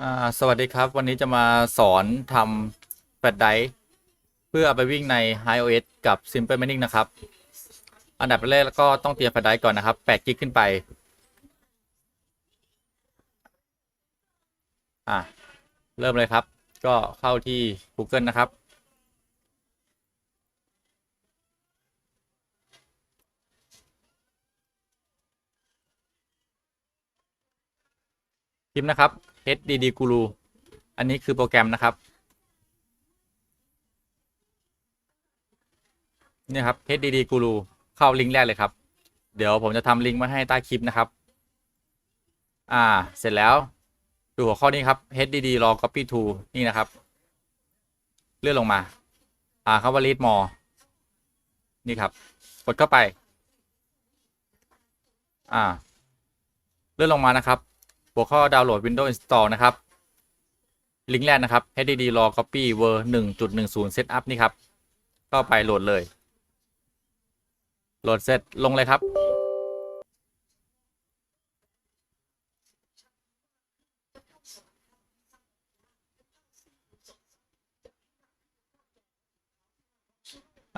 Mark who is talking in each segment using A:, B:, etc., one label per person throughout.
A: อ่าสวัสดีครับ วันนี้จะมาสอนทำแฟลชไดร์เพื่อไปวิ่งใน iOS กับ Simple Mining นะครับ อันดับแรกแล้วก็ต้องเตรียมแฟลชไดร์ก่อนนะครับ8กิกขึ้นไป อะเริ่มเลยครับ ก็เข้าที่ Google นะครับ พิมพ์นะครับ HDD Guru อันนี้คือโปรแกรมนะครับนี่ครับ HDD Guru เข้าลิงก์แรกเลยครับ เดี๋ยวผมจะทำลิงก์ไว้ให้ใต้คลิปนะครับ อ่า เสร็จแล้วดูหัวข้อนี้ครับ HDD Raw Copy to นี่นะครับ เลื่อนลงมา อ่าคำว่า read more นี่ครับ กดเข้าไป อ่า เลื่อนลงมานะครับ หัวข้อดาวน์โหลด Windows Install นะครับ ลิงก์แรกนะครับ HDD Raw Copy ver 1.10 Setup นี่ครับ ก็ไปโหลดเลย โหลดเสร็จลงเลยครับ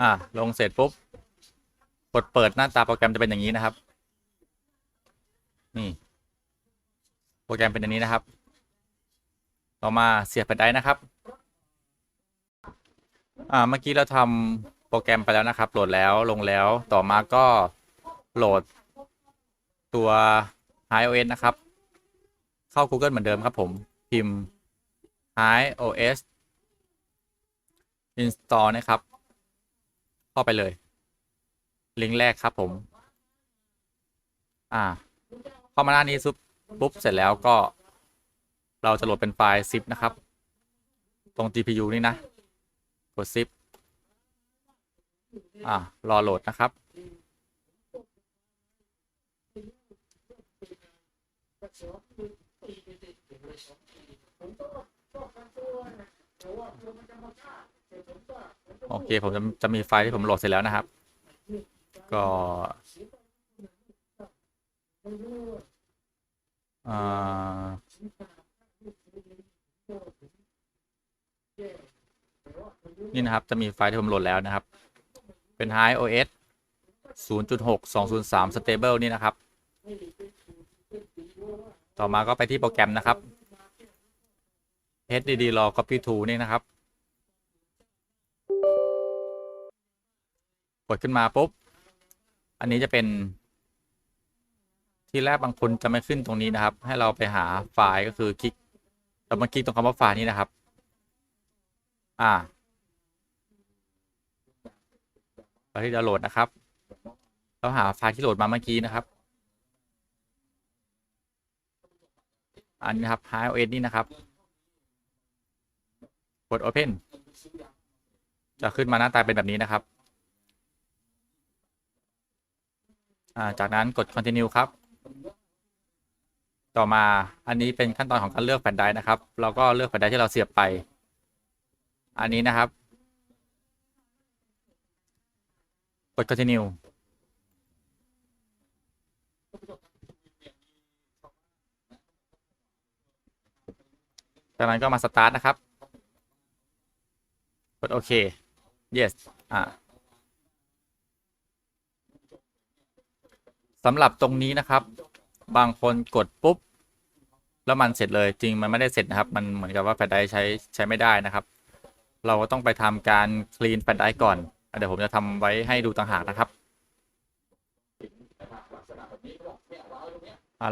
A: อ่าลงเสร็จปุ๊บกดเปิดหน้าตาโปรแกรมจะเป็นอย่างนี้นะครับ นี่ โป รแกรมเป็นอย่างนี้นะครับ ต่อมาเสียบแผ่นไดร์นะครับ อ่า เมื่อกี้เราทำโปรแกรมไปแล้วนะครับ โหลดแล้วลงแล้ว ต่อมาก็โหลดตัว iOS นะครับ เข้า Google เหมือนเดิมครับผม พิมพ์ iOS install นะครับ เข้าไปเลย ลิงก์แรกครับผม อ่า เข้ามาหน้านี้ซุป ปุ๊บ เสร็จแล้วก็ เราจะโหลดเป็นไฟล์ zip นะครับ ตรง GPU นี่นะ กด zip อ่ารอโหลดนะครับ โอเค ผมจะจะมีไฟล์ที่ผมโหลดเสร็จแล้วนะครับ ก็ อ่านี่นะครับ จะมีไฟล์ที่ผมโหลดแล้วนะครับ เป็น HiOS 0.6 203 stable นี่นะครับ ต่อมาก็ไปที่โปรแกรมนะครับ HDD Raw Copy to นี่นะครับ กดขึ้นมาปุ๊บ อันนี้จะเป็น ที่แรกบางคนจะไม่ขึ้นตรงนี้นะครับ ให้เราไปหาไฟล์ก็คือคลิกเรามาคลิกตรงคำว่าไฟล์นี้นะครับ อ่าเราที่ดาวน์โหลดนะครับ เราหาไฟล์ที่โหลดมาเมื่อกี้นะครับ อันนี้ครับ iOS นี่นะครับ กด Open จะขึ้นมาหน้าตาเป็นแบบนี้นะครับอ่าจากนั้นกด continue ครับ ต่อมาอันนี้เป็นขั้นตอนของการเลือกแผ่นไดร์นะครับ เราก็เลือกแผ่นไดร์ที่เราเสียบไป อันนี้นะครับ กด continue จากนั้นก็มา start นะครับ กดโอเค yes อ่า สำหรับตรงนี้นะครับ บางคนกดปุ๊บ แล้วมันเสร็จเลยจริงมันไม่ได้เสร็จนะครับ มันเหมือนกับว่าแฟลชไดใช้ใช้ไม่ได้นะครับ เราก็ต้องไปทำการคลีนแฟลชไดก่อนเดี๋ยวผมจะทำไว้ให้ดูต่างหากนะครับ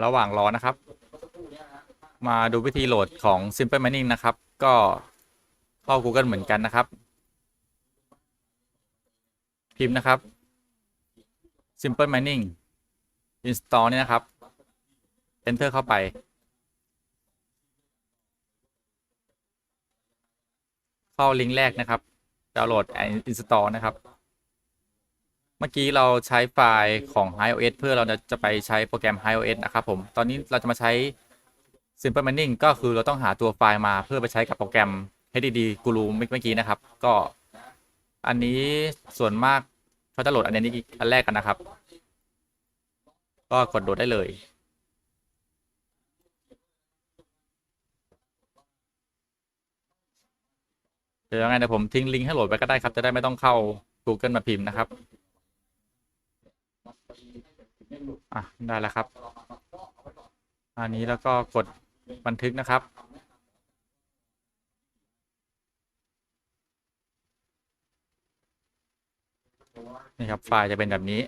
A: ระหว่างรอนะครับ มาดูวิธีโหลดของ Simple Mining นะครับ ก็เข้า Google เหมือนกันนะครับ พิมพ์นะครับ Simple Mining install เนี่ยนะครับ enter เข้าไป เข้าลิงก์แรกนะครับดาวน์โหลด install นะครับ เมื่อกี้เราใช้ไฟล์ของ iOS เพื่อเราจะไปใช้โปรแกรม iOS นะครับผม ตอนนี้เราจะมาใช้ Simple Mining ก็คือเราต้องหาตัวไฟล์มาเพื่อไปใช้กับโปรแกรม HDD Guru เมื่อกี้นะครับ ก็อันนี้ส่วนมากเขาจะโหลดอันนี้อันแรกกันนะครับ ก็กดโดดได้เลยเดี๋ยวยังไงเดี๋ยวผมทิ้งลิงก์ให้โหลดไปก็ได้ครับจะได้ไม่ต้องเข้า Google มาพิมพ์นะครับอะได้แล้วครับ อันนี้แล้วก็กดบันทึกนะครับ นี่ครับไฟล์จะเป็นแบบนี้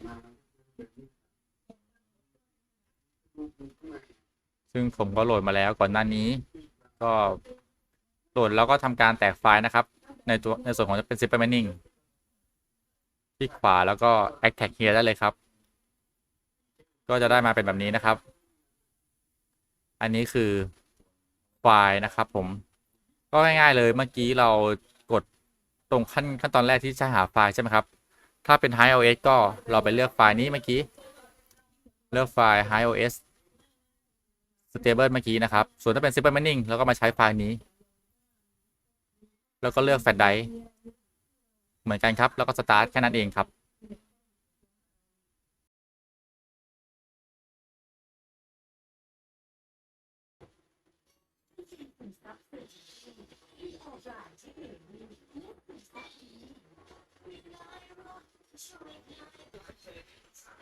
A: ซึ่งผมก็โหลดมาแล้วก่อนหน้านี้ ก็โหลดแล้วก็ทำการแตกไฟล์นะครับ ในตัวในส่วนของจะเป็น zip mining ที่ขวาแล้วก็ extract here ได้เลยครับ ก็จะได้มาเป็นแบบนี้นะครับ อันนี้คือไฟล์นะครับผมก็ง่ายๆเลยเมื่อกี้เรากดตรงขั้นขั้นตอนแรกที่จะหาไฟล์ใช่ไหมครับ ถ้าเป็น High OS ก็เราไปเลือกไฟล์นี้เมื่อกี้ เลือกไฟล์ High OS stable เมื่อกี้นะครับ ส่วนถ้าเป็น Zip mining เราก็มาใช้ไฟล์นี้ แล้วก็เลือกแฟลชไดร์เหมือนกันครับ แล้วก็สตาร์ทแค่นั้นเองครับ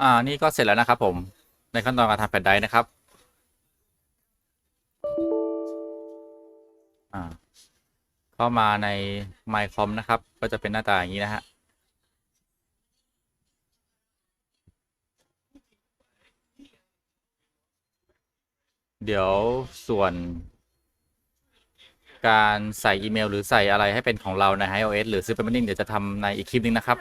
A: อ่า นี่ก็เสร็จแล้วนะครับผม ในขั้นตอนการทำแฟลชไดร์นะครับ อ่า เข้ามาใน MyCom นะครับ ก็จะเป็นหน้าตาอย่างนี้นะฮะเดี๋ยวส่วน การใส่อีเมล หรือใส่อะไรให้เป็นของเราใน iOS หรือ Super Mining เดี๋ยวจะทำในอีกคลิปนึงนะครับ